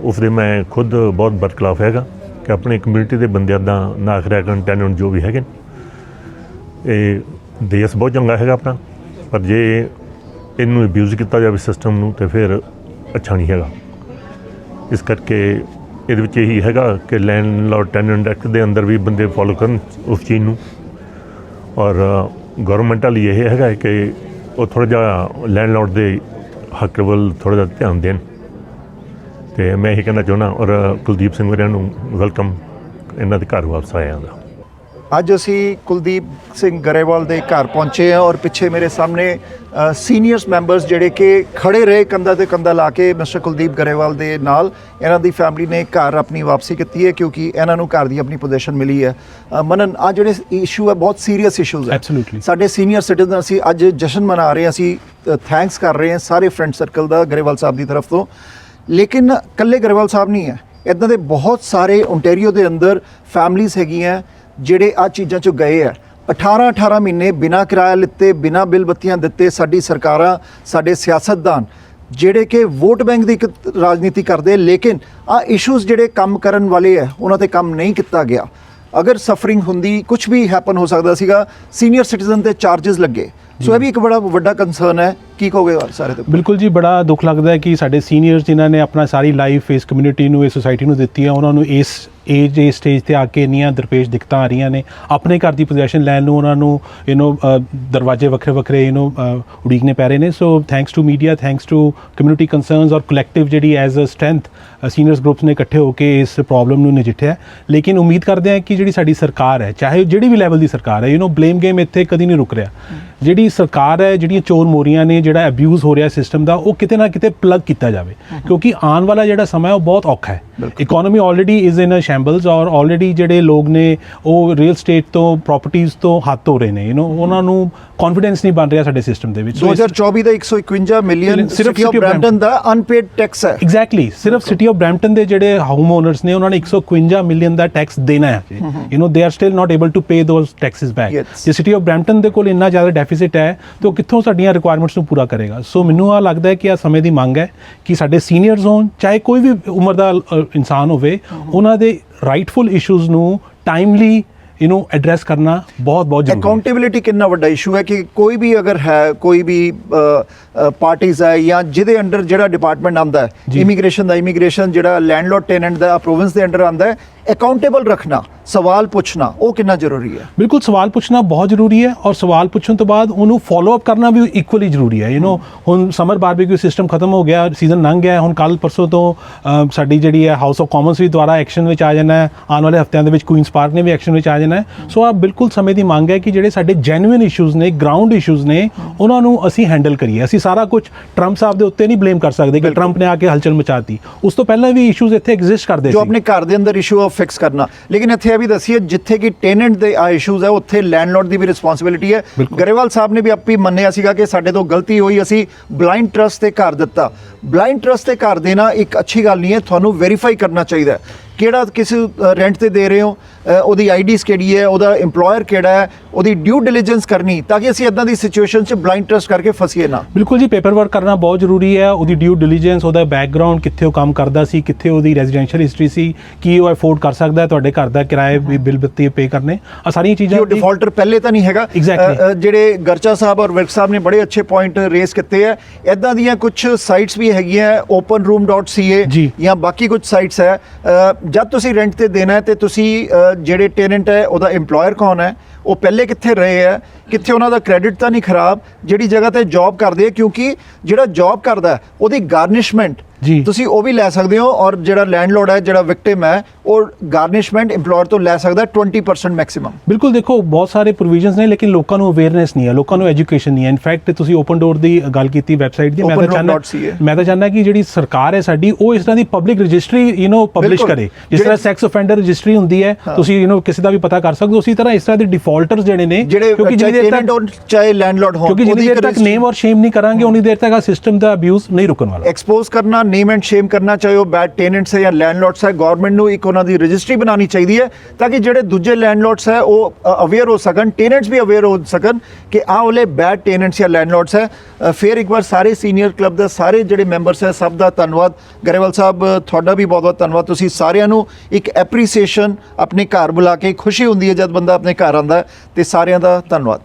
ਉਸ ਦੇ ਮੈਂ ਖੁਦ ਬਹੁਤ ਬਰਖਲਾਫ ਹੈਗਾ ਕਿ ਆਪਣੀ ਕਮਿਊਨਿਟੀ ਦੇ ਬੰਦਿਆਂ ਦਾ ਨਾਖਰਿਆ ਕਰਨ ਟੈਨੈਂਟ ਜੋ ਵੀ ਹੈਗੇ ਨੇ। ਇਹ ਦੇਸ਼ ਬਹੁਤ ਚੰਗਾ ਹੈਗਾ ਆਪਣਾ, ਪਰ ਜੇ ਇਹਨੂੰ ਅਬਿਊਜ਼ ਕੀਤਾ ਜਾਵੇ ਸਿਸਟਮ ਨੂੰ ਤੇ ਫਿਰ ਅੱਛਾ ਨਹੀਂ ਹੈਗਾ ਇਸ ਕਰਕੇ ਇਹਦੇ ਵਿੱਚ ਇਹੀ ਹੈਗਾ ਕਿ ਲੈਂਡਲੋਰਡ ਟੈਨੈਂਟ ਐਕਟ ਦੇ ਅੰਦਰ ਵੀ ਬੰਦੇ ਫੋਲੋ ਕਰਨ ਉਸ ਚੀਜ਼ ਨੂੰ ਔਰ ਗਵਰਨਮੈਂਟ ਵਾਲੀ ਇਹ ਹੈਗਾ ਕਿ ਉਹ ਥੋੜਾ ਜਿਹਾ ਲੈਂਡਲੋਰਡ ਦੇ ਹੱਕ ਵੱਲ ਥੋੜਾ ਜਿਹਾ ਧਿਆਨ ਦੇਣ। ਤੇ ਮੈਂ ਇਹ ਕਹਿਣਾ ਚਾਹੁੰਦਾ ਔਰ ਕੁਲਦੀਪ ਸਿੰਘ ਵਰਿਆਂ ਨੂੰ ਵੈਲਕਮ ਇਹਨਾਂ ਦੇ ਘਰ ਵਾਪਸ ਆਇਆ ਦਾ। ਅੱਜ ਅਸੀਂ ਕੁਲਦੀਪ ਸਿੰਘ ਗਰੇਵਾਲ ਦੇ ਘਰ ਪਹੁੰਚੇ ਹਾਂ ਔਰ ਪਿੱਛੇ ਮੇਰੇ ਸਾਹਮਣੇ ਸੀਨੀਅਰਸ ਮੈਂਬਰਸ ਜਿਹੜੇ ਕਿ ਖੜੇ ਰਹੇ ਕੰਧਾ ਤੇ ਕੰਧਾ ਲਾ ਕੇ ਮਿਸਟਰ ਕੁਲਦੀਪ ਗਰੇਵਾਲ ਦੇ ਨਾਲ। ਇਹਨਾਂ ਦੀ ਫੈਮਿਲੀ ਨੇ ਘਰ ਆਪਣੀ ਵਾਪਸੀ ਕੀਤੀ ਹੈ ਕਿਉਂਕਿ ਇਹਨਾਂ ਨੂੰ ਘਰ ਦੀ ਆਪਣੀ ਪੋਜੀਸ਼ਨ ਮਿਲੀ ਹੈ। ਮਨਨ ਆ ਜਿਹੜੇ ਇਸ਼ੂ ਹੈ ਬਹੁਤ ਸੀਰੀਅਸ ਇਸ਼ੂਜ਼ ਹੈ. ਸਾਡੇ ਸੀਨੀਅਰ ਸਿਟੀਜ਼ਨ ਅਸੀਂ ਅੱਜ ਜਸ਼ਨ ਮਨਾ ਰਹੇ ਹਾਂ ਅਸੀਂ ਥੈਂਕਸ ਕਰ ਰਹੇ ਹਾਂ ਸਾਰੇ ਫਰੈਂਡ ਸਰਕਲ ਦਾ ਗਰੇਵਾਲ ਸਾਹਿਬ ਦੀ ਤਰਫ ਤੋਂ। ਲੇਕਿਨ ਕੱਲੇ ਗਰੇਵਾਲ ਸਾਹਿਬ ਨਹੀਂ ਹੈ। ਇਦਾਂ ਦੇ ਬਹੁਤ ਸਾਰੇ ਓਨਟਾਰੀਓ ਦੇ ਅੰਦਰ ਫੈਮਲੀਆਂ ਹੈਗੀਆਂ। ਜਿਹੜੇ ਆ ਚੀਜ਼ਾਂ ਚੋਂ ਗਏ ਆ। 18 18 ਮਹੀਨੇ ਬਿਨਾਂ ਕਿਰਾਇਆ ਲਿੱਤੇ, ਬਿਨਾਂ ਬਿੱਲ ਬੱਤੀਆਂ ਦਿੱਤੇ ਸਾਡੀ ਸਰਕਾਰਾਂ, ਸਾਡੇ ਸਿਆਸਤਦਾਨ, ਜਿਹੜੇ ਕਿ ਵੋਟ ਬੈਂਕ ਦੀ ਇੱਕ ਰਾਜਨੀਤੀ ਕਰਦੇ ਲੇਕਿਨ ਆ ਇਸ਼ੂਜ਼ ਜਿਹੜੇ ਕੰਮ ਕਰਨ ਵਾਲੇ ਆ, ਉਹਨਾਂ ਤੇ ਕੰਮ ਨਹੀਂ ਕੀਤਾ ਗਿਆ। ਅਗਰ ਸਫਰਿੰਗ ਹੁੰਦੀ ਕੁਝ ਵੀ ਹੈਪਨ ਹੋ ਸਕਦਾ ਸੀਗਾ ਸੀਨੀਅਰ ਸਿਟੀਜ਼ਨ ਤੇ ਚਾਰजेस ਲੱਗੇ। ਸੋ ਇਹ ਵੀ ਇੱਕ ਬੜਾ ਵੱਡਾ ਕੰਸਰਨ ਹੈ। ਕੀ ਕਹੋਗੇ ਸਾਰੇ ਤੇ? ਬਿਲਕੁਲ ਜੀ, ਬੜਾ ਦੁੱਖ ਲੱਗਦਾ ਹੈ ਕਿ ਸਾਡੇ ਸੀਨੀਅਰਸ ਜਿਨ੍ਹਾਂ ਨੇ ਆਪਣਾ ਸਾਰੀ ਲਾਈਫ ਇਸ ਕਮਿਊਨਿਟੀ ਨੂੰ, ਇਸ ਸੁਸਾਇਟੀ ਨੂੰ ਦਿੱਤੀ ਹੈ, ਉਹਨਾਂ ਨੂੰ ਇਸ ਏਜ ਇਸ ਸਟੇਜ ਤੇ ਆ ਕੇ ਇੰਨੀਆਂ ਦਰਪੇਸ਼ ਦਿੱਕਤਾਂ ਆ ਰਹੀਆਂ ਨੇ ਆਪਣੇ ਘਰ ਦੀ ਪੋਜੀਸ਼ਨ ਲੈਣ ਨੂੰ ਉਹਨਾਂ ਨੂੰ ਯੂ نو ਦਰਵਾਜ਼ੇ ਵੱਖਰੇ ਵੱਖਰੇ ਯੂ نو ਉਡੀਕਨੇ ਪੈ ਰਹੇ ਨੇ so thanks to media thanks to community concerns ਔਰ ਕਲੈਕਟਿਵ ਜਿਹੜੀ as a strength seniors groups ਨੇ ਇਕੱਠੇ ਹੋ ਕੇ ਇਸ ਪ੍ਰੋਬਲਮ ਨੂੰ ਨਜਿੱਠਿਆ ਹੈ। ਲੇਕਿਨ ਉਮੀਦ ਕਰਦੇ ਹਾਂ ਕਿ ਜਿਹੜੀ ਸਾਡੀ ਸਰਕਾਰ ਹੈ ਚਾਹੇ ਉਹ ਜਿਹੜੀ ਵੀ ਲੈਵਲ ਦੀ ਸਰਕਾਰ ਹੈ ਯੂ نو ਬਲੇਮ ਗੇਮ ਇੱਥੇ ਕਦੀ ਨਹੀਂ ਰੁਕ ਰਿਹਾ ਜਿਹੜੀ ਸਰਕਾਰ ਹੈ ਜਿਹੜੀਆਂ ਚੋਰ ਮੋਰੀਆਂ ਨੇ ਜਿਹੜਾ ਅਬਿਊਜ਼ ਹੋ ਰਿਹਾ ਸਿਸਟਮ ਦਾ ਉਹ ਕਿਤੇ ਨਾ ਕਿਤੇ ਪਲੱਗ ਕੀਤਾ ਜਾਵੇ ਕਿਉਂਕਿ ਆਉਣ ਵਾਲਾ ਜਿਹੜਾ ਸਮਾਂ ਹੈ ਉਹ ਬਹੁਤ ਔਖਾ ਹੈ Economy already is in a shambles ਔਰ ਆਲਰੇਡੀ ਜਿਹੜੇ ਲੋਕ ਨੇ ਉਹ ਰੀਅਲ ਸਟੇਟ ਤੋਂ ਪ੍ਰਾਪਰਟੀਆਂ ਤੋਂ ਹੱਥ ਧੋ ਰਹੇ ਨੇ ਯੂ نو ਉਹਨਾਂ ਨੂੰ ਕੌਨਫੀਡੈਂਸ ਨਹੀਂ ਬਣ ਰਿਹਾ ਸਾਡੇ ਸਿਸਟਮ ਦੇ ਵਿੱਚ So ਇਸ- 2024 ਦਾ 151 ਮਿਲੀਅਨ ਸਿਰਫ city of City of Brampton the unpaid tax ਹੈ ਐਗਜ਼ੈਕਟਲੀ ਸਿਰਫ ਸਿਟੀ ਆਫ ਬ੍ਰੈਂਪਟਨ ਦੇ ਜਿਹੜੇ ਹੋਮ ਓਨਰਸ ਨੇ ਉਹਨਾਂ ਨੇ 151 ਮਿਲੀਅਨ ਦਾ ਟੈਕਸ ਦੇਣਾ ਹੈ you know they are still not able to pay those taxes back Yes. ਜੇ ਸਿਟੀ ਆਫ ਬ੍ਰੈਂਪਟਨ ਦੇ ਕੋਲ ਇੰਨਾ ਜ਼ਿਆਦਾ ਡੈਫਿਸਿਟ ਹੈ ਤੇ ਉਹ ਕਿੱਥੋਂ ਸਾਡੀਆਂ ਰਿਕੁਆਇਰਮੈਂਟਸ ਨੂੰ ਪੂਰਾ ਕਰੇਗਾ ਸੋ ਮੈਨੂੰ ਆ ਲੱਗਦਾ ਹੈ ਕਿ ਆ ਸਮੇਂ ਦੀ ਮੰਗ ਹੈ ਕਿ ਸਾਡੇ ਸੀਨੀਅਰਸ ਹੋਣ ਚਾਹੇ ਕੋਈ ਵੀ ਉਮਰ ਦਾ ਅ, ਇਨਸਾਨ ਹੋਵੇ ਉਹਨਾਂ ਦੇ ਰਾਈਟਫੁਲ ਇਸ਼ੂਜ਼ ਨੂੰ ਟਾਈਮਲੀ ਇਹਨੂੰ ਐਡਰੈਸ ਕਰਨਾ ਬਹੁਤ ਬਹੁਤ ਜ਼ਰੂਰੀ ਹੈ। ਅਕਾਊਂਟੇਬਿਲਿਟੀ ਕਿੰਨਾ ਵੱਡਾ ਇਸ਼ੂ ਹੈ ਕਿ ਕੋਈ ਵੀ ਅਗਰ ਹੈ ਕੋਈ ਵੀ ਪਾਰਟੀਆਂ ਹੈ ਜਾਂ ਜਿਹਦੇ ਅੰਡਰ ਜਿਹੜਾ ਡਿਪਾਰਟਮੈਂਟ ਆਉਂਦਾ ਹੈ ਇਮੀਗ੍ਰੇਸ਼ਨ ਦਾ ਇਮੀਗ੍ਰੇਸ਼ਨ ਜਿਹੜਾ ਲੈਂਡਲੋਰਡ ਟੈਨੈਂਟ ਦਾ ਪ੍ਰੋਵਿੰਸ ਦੇ ਅੰਡਰ ਆਉਂਦਾ ਹੈ ਅਕਾਊਂਟੇਬਲ ਰੱਖਣਾ ਸਵਾਲ ਪੁੱਛਣਾ ਉਹ ਕਿੰਨਾ ਜ਼ਰੂਰੀ ਹੈ? ਬਿਲਕੁਲ ਸਵਾਲ ਪੁੱਛਣਾ ਬਹੁਤ ਜ਼ਰੂਰੀ ਹੈ ਔਰ ਸਵਾਲ ਪੁੱਛਣ ਤੋਂ ਬਾਅਦ ਉਹਨੂੰ ਫਾਲੋ ਅਪ ਕਰਨਾ ਵੀ ਇਕੁਅਲੀ ਜ਼ਰੂਰੀ ਹੈ। ਯੂ نو ਹੁਣ ਸਮਰ ਬਾਰਬੀਕਿਊ ਸਿਸਟਮ ਖਤਮ ਹੋ ਗਿਆ ਸੀਜ਼ਨ ਲੰਘ ਗਿਆ ਹੁਣ ਕੱਲ ਪਰਸੋਂ ਤੋਂ ਸਾਡੀ ਜਿਹੜੀ ਹੈ ਹਾਊਸ ਆਫ ਕਾਮਨਸ ਵੀ ਦੁਆਰਾ ਐਕਸ਼ਨ ਵਿੱਚ ਆ ਜਾਣਾ ਹੈ। ਆਉਣ ਵਾਲੇ ਹਫ਼ਤਿਆਂ ਦੇ ਵਿੱਚ ਕੁਈਨਸ ਪਾਰਕ ਨੇ ਵੀ ਐਕਸ਼ਨ ਵਿੱਚ ਆ ਹੈ। ਸੋ ਆ ਬਿਲਕੁਲ ਸਮੇਂ ਦੀ ਮੰਗ ਹੈ ਕਿ ਜਿਹੜੇ ਸਾਡੇ ਜੈਨੂਇਨ ਇਸ਼ੂਜ਼ ਨੇ ਗਰਾਊਂਡ ਇਸ਼ੂਜ਼ ਨੇ ਉਹਨਾਂ ਨੂੰ ਅਸੀਂ ਹੈਂਡਲ ਕਰੀਏ। ਅਸੀਂ ਸਾਰਾ ਕੁਝ ਟਰੰਪ ਸਾਹਿਬ ਦੇ ਉੱਤੇ ਨਹੀਂ ਬਲੇਮ ਕਰ ਸਕਦੇ ਕਿ ਟਰੰਪ ਨੇ ਆ ਕੇ ਹਲਚਲ ਮਚਾਤੀ। ਉਸ ਤੋਂ ਪਹਿਲਾਂ ਵੀ ਇਸ਼ੂਜ਼ ਇੱਥੇ ਐਗਜ਼ਿਸਟ ਕਰਦੇ ਜੋ ਸੀ। ਆਪਣੇ ਘਰ ਦੇ ਅੰਦਰ ਇਸ਼ੂ ਆ ਫਿਕਸ ਕਰਨਾ। ਲੇਕਿਨ ਇੱਥੇ ਇਹ ਵੀ ਦੱਸੀਏ ਜਿੱਥੇ ਕਿ ਟੈਨੈਂਟ ਦੇ ਆ ਇਸ਼ੂਜ਼ ਹੈ ਉੱਥੇ ਲੈਂਡਲੋਰਡ ਦੀ ਵੀ ਰਿਸਪੌਂਸਿਬਿਲਿਟੀ ਹੈ। ਗਰੇਵਾਲ ਸਾਹਿਬ ਨੇ ਵੀ ਆਪੀ ਮੰਨਿਆ ਸੀਗਾ ਕਿ ਸਾਡੇ ਤੋਂ ਗਲਤੀ ਹੋਈ ਅਸੀਂ ਬਲਾਈਂਡ ਟਰਸਟ ਤੇ ਘਰ ਦਿੱਤਾ। ਬਲਾਈਂਡ ਟਰਸਟ ਤੇ ਘਰ ਦੇਣਾ ਇੱਕ ਅੱਛੀ ਗੱਲ ਨਹੀਂ ਹੈ ਤੁਹਾਨੂੰ ਵੈਰੀਫਾਈ ਕਰਨਾ ਚਾਹੀਦਾ ਹੈ। ਕਿਹੜਾ ਕਿਸੇ ਰੈਂਟ ਤੇ ਦੇ ਰਹੇ ਹੋ ਉਹਦੀ ਆਈਡੀਸ ਕਿਹੜੀ ਹੈ ਉਹਦਾ EMPLOYER ਕਿਹੜਾ ਹੈ ਉਹਦੀ ਡਿਊ ਡਿਲੀਜੈਂਸ ਕਰਨੀ ਤਾਂ ਕਿ ਅਸੀਂ ਇਦਾਂ ਦੀ ਸਿਚੁਏਸ਼ਨ 'ਚ ਬਲਾਈਂਡ ਟਰਸਟ ਕਰਕੇ ਫਸੀਏ ਨਾ। ਬਿਲਕੁਲ ਜੀ ਪੇਪਰ ਵਰਕ ਕਰਨਾ ਬਹੁਤ ਜ਼ਰੂਰੀ ਹੈ ਉਹਦੀ ਡਿਊ ਡਿਲੀਜੈਂਸ ਉਹਦਾ ਬੈਕਗ੍ਰਾਉਂਡ ਕਿੱਥੇ ਉਹ ਕੰਮ ਕਰਦਾ ਸੀ ਕਿੱਥੇ ਉਹਦੀ ਰੈਜ਼ੀਡੈਂਸ਼ੀਅਲ ਹਿਸਟਰੀ ਸੀ ਕੀ ਉਹ ਅਫੋਰਡ ਕਰ ਸਕਦਾ ਹੈ ਤੁਹਾਡੇ ਘਰ ਦਾ ਕਿਰਾਏ ਵੀ ਬਿੱਲ ਬੱਤੀ ਪੇ ਕਰਨੇ ਆ ਸਾਰੀਆਂ ਚੀਜ਼ਾਂ ਉਹ ਡਿਫਾਲਟਰ ਪਹਿਲੇ ਤਾਂ ਨਹੀਂ ਹੈਗਾ। ਜਿਹੜੇ ਗਰਚਾ ਸਾਹਿਬ ਔਰ ਵਿਰਕ ਸਾਹਿਬ ਨੇ ਬੜੇ ਅੱਛੇ ਪੁਆਇੰਟ ਰੇਸ ਕੀਤੇ ਹੈ। ਇਦਾਂ ਦੀਆਂ ਕੁਝ ਸਾਈਟਸ ਵੀ ਹੈਗੀਆਂ openroom.ca ਜੀ। ਜਾਂ ਬਾਕੀ ਕੁਝ ਸਾਈਟਸ ਹੈ। ਜਦ ਤੁਸੀਂ ਰੈਂਟ ਤੇ ਦੇਣਾ ਹੈ ਤੇ ਤੁਸੀਂ ਅ, ਜਿਹੜੇ ਟੈਨੈਂਟ ਹੈ ਉਹਦਾ EMPLOYER ਕੌਣ ਹੈ? ਉਹ ਪਹਿਲੇ ਕਿੱਥੇ ਰਹੇ ਹੈ ਕਿੱਥੇ ਉਹਨਾਂ ਦਾ ਕ੍ਰੈਡਿਟ ਤਾਂ ਨਹੀਂ ਖਰਾਬ ਜਿਹੜੀ ਜਗ੍ਹਾ ਤੇ ਜੌਬ ਕਰਦੇ ਆ ਕਿਉਂਕਿ ਜਿਹੜਾ ਜੌਬ ਕਰਦਾ ਹੈ, ਉਹਦੀ ਗਾਰਨਿਸ਼ਮੈਂਟ ਜੀ। ਤੁਸੀਂ ਉਹ ਵੀ ਲੈ ਸਕਦੇ ਹੋ ਔਰ ਜਿਹੜਾ ਲੈਂਡਲੋਰਡ ਹੈ ਜਿਹੜਾ ਵਿਕਟਿਮ ਹੈ ਉਹ ਗਾਰਨਿਸ਼ਮੈਂਟ EMPLOYER ਤੋਂ ਲੈ ਸਕਦਾ ਹੈ 20% ਮੈਕਸਿਮਮ ਬਿਲਕੁਲ ਦੇਖੋ ਬਹੁਤ ਸਾਰੇ ਪ੍ਰੋਵੀਜ਼ਨਸ ਨੇ ਲੇਕਿਨ ਲੋਕਾਂ ਨੂੰ ਅਵੇਅਰਨੈਸ ਨਹੀਂ ਹੈ ਲੋਕਾਂ ਨੂੰ ਐਜੂਕੇਸ਼ਨ ਨਹੀਂ ਹੈ ਇਨਫੈਕਟ ਤੁਸੀਂ ਓਪਨ ਡੋਰ ਦੀ ਗੱਲ ਕੀਤੀ ਵੈਬਸਾਈਟ ਦੀ ਮੈਂ ਤਾਂ ਚਾਹੁੰਦਾ opendoor.ca ਮੈਂ ਤਾਂ ਚਾਹੁੰਦਾ ਕਿ ਜਿਹੜੀ ਸਰਕਾਰ ਹੈ ਸਾਡੀ ਉਹ ਇਸ ਤਰ੍ਹਾਂ ਦੀ public registry you know publish ਬਿਲਕੁਲ। ਕਰੇ ਜਿਸ ਤਰ੍ਹਾਂ ਜਿਹੜੇ- ਸੈਕਸ ਅਫੈਂਡਰ ਰਜਿਸਟਰੀ ਹੁੰਦੀ ਹੈ ਤੁਸੀਂ ਯੂ نو ਕਿਸੇ ਦਾ ਵੀ ਪਤਾ ਕਰ ਸਕਦੇ ਹੋ ਉਸੇ ਤਰ੍ਹਾਂ ਇਸ ਤਰ੍ਹਾਂ ਦੇ ਡਿਫਾਲਟਰਸ ਜਿਹੜੇ ਨੇ ਕਿਉਂਕਿ ਜਿੰਨੀ ਦੇਰ ਟੈਨੈਂਟ ਤੱਕ ਚਾਹੇ ਲੈਂਡਲੋਰਡ ਹੋਣ ਕਿਉਂਕਿ ਜਿੰਨੀ ਦੇਰ ਤੱਕ ਨੇਮ ਔਰ ਸ਼ੇਮ ਨਹੀਂ ਕਰਾਂਗੇ ਉਨੀ ਦੇਰ ਤੱਕ ਆ ਸਿਸਟਮ ਦਾ ਅਬਿਊਜ਼ ਨਹੀਂ ਰੁਕਣ ਵਾਲਾ। ਐਕਸਪੋਜ਼ ਕਰਨਾ ਨੇਮ ਐਂਡ ਸ਼ੇਮ ਕਰਨਾ ਚਾਹੇ ਉਹ ਬੈਡ ਟੈਨੈਂਟਸ ਹੈ ਜਾਂ ਲੈਂਡਲੋਰਡਸ ਹੈ ਗਵਰਨਮੈਂਟ ਨੂੰ ਇੱਕ ਉਹਨਾਂ ਦੀ ਰਜਿਸਟਰੀ ਬਣਾਉਣੀ ਚਾਹੀਦੀ ਹੈ ਤਾਂ ਕਿ ਜਿਹੜੇ ਦੂਜੇ ਲੈਂਡਲੋਰਡਸ ਹੈ ਉਹ ਅਵੇਅਰ ਹੋ ਸਕਣ ਟੈਨੈਂਟਸ ਵੀ ਅਵੇਅਰ ਹੋ ਸਕਣ ਕਿ ਆਹ ਵਾਲੇ ਬੈਡ ਟੈਨੈਂਟਸ ਜਾਂ ਲੈਂਡਲੋਰਡਸ ਹੈ। ਫਿਰ ਇੱਕ ਵਾਰ ਸਾਰੇ ਸੀਨੀਅਰ ਕਲੱਬ ਦੇ ਸਾਰੇ ਜਿਹੜੇ ਮੈਂਬਰਸ ਹੈ ਸਭ ਦਾ ਧੰਨਵਾਦ। ਗਰੇਵਾਲ ਸਾਹਿਬ ਤੁਹਾਡਾ ਵੀ ਬਹੁਤ ਬਹੁਤ ਧੰਨਵਾਦ। ਤੁਸੀਂ ਸਾਰਿਆਂ ਨੂੰ ਇੱਕ ਐਪਰੀਸੀਏਸ਼ਨ ਆਪਣੇ ਘਰ ਬੁਲਾ ਕੇ ਖੁਸ਼ੀ ਹੁੰਦੀ ਹੈ ਜਦ ਬੰਦਾ ਆਪਣੇ ਘਰ ਆਉਂਦਾ ਹੈ। ਤੇ ਸਾਰਿਆਂ ਦਾ ਧੰਨਵਾਦ।